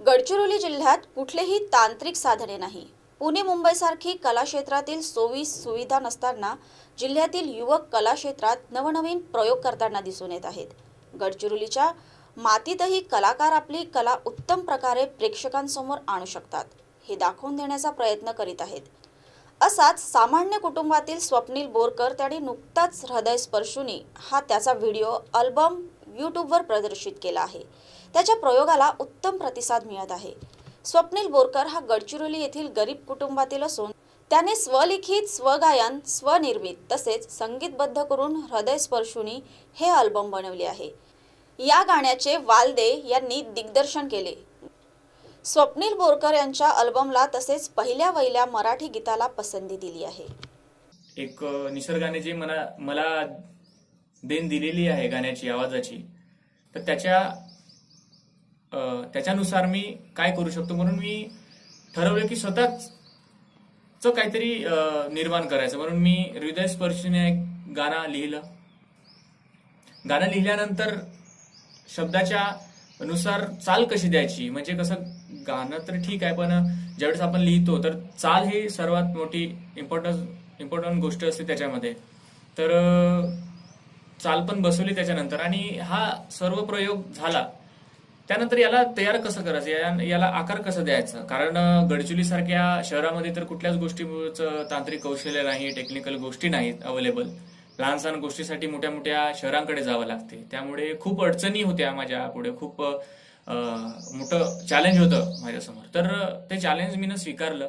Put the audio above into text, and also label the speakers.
Speaker 1: गडचिरोली जिल्ह्यात कुठलेही तांत्रिक साधने नाही. पुणे मुंबईसारखी कलाक्षेत्रातील सोयी सुविधा नसताना जिल्ह्यातील युवक कलाक्षेत्रात नवनवीन प्रयोग करताना दिसून येत आहेत. गडचिरोलीच्या मातीतही कलाकार आपली कला उत्तम प्रकारे प्रेक्षकांसमोर आणू शकतात हे दाखवून देण्याचा प्रयत्न करीत आहेत. असाच सामान्य कुटुंबातील स्वप्नील बोरकर त्याने नुकताच हृदयस्पर्शुनी हा त्याचा व्हिडिओ अल्बम यूट्यूबवर प्रदर्शित केला आहे. त्याच्या प्रयोगाला उत्तम प्रतिसाद मिळत आहे. स्वप्नील बोरकर हा गडचिरोली येथील गरीब कुटुंबातील असून त्याने स्वलिखित स्वगायन स्वनिर्मित तसेच संगीतबद्ध करून हृदयस्पर्शुनी हे अल्बम बनवले आहे. या गाण्याचे वालदे यांनी दिग्दर्शन केले. स्वप्नील बोरकर यांच्या अल्बमला तसेच पहिल्या वहिल्या मराठी गीताला पसंती दिली आहे.
Speaker 2: एक निसर्गाने जे मला मला देण दिलेली आहे गाण्याची आवाजाची. तर त्याच्या त्याच्यानुसार मी काय करू शकतो म्हणून मी ठरवलं की स्वतःच च काहीतरी निर्माण करायचं. म्हणून मी हृदयस्पर्शीने एक गाणं लिहिलं. गाणं लिहिल्यानंतर शब्दाच्या नुसार चाल कशी द्यायची? म्हणजे कसं गाणं तर ठीक आहे पण ज्यावेळेस आपण लिहितो तर चाल ही सर्वात मोठी इम्पॉर्टन्स इम्पॉर्टंट गोष्ट असते त्याच्यामध्ये. तर चाल पण बसवली त्याच्यानंतर. आणि हा सर्व प्रयोग झाला. त्यानंतर याला तयार कसं करायचं? याला आकार कसं द्यायचा? कारण गडचिरोली सारख्या शहरामध्ये तर कुठल्याच गोष्टीचं तांत्रिक कौशल्य नाही टेक्निकल गोष्टी नाहीत अवेलेबल लहान सहान गोष्टीसाठी मोठ्या मोठ्या शहरांकडे जावं लागते. त्यामुळे खूप अडचणी होत्या माझ्या पुढे. खूप मोठं चॅलेंज होतं माझ्यासमोर. तर ते चॅलेंज मी स्वीकारलं.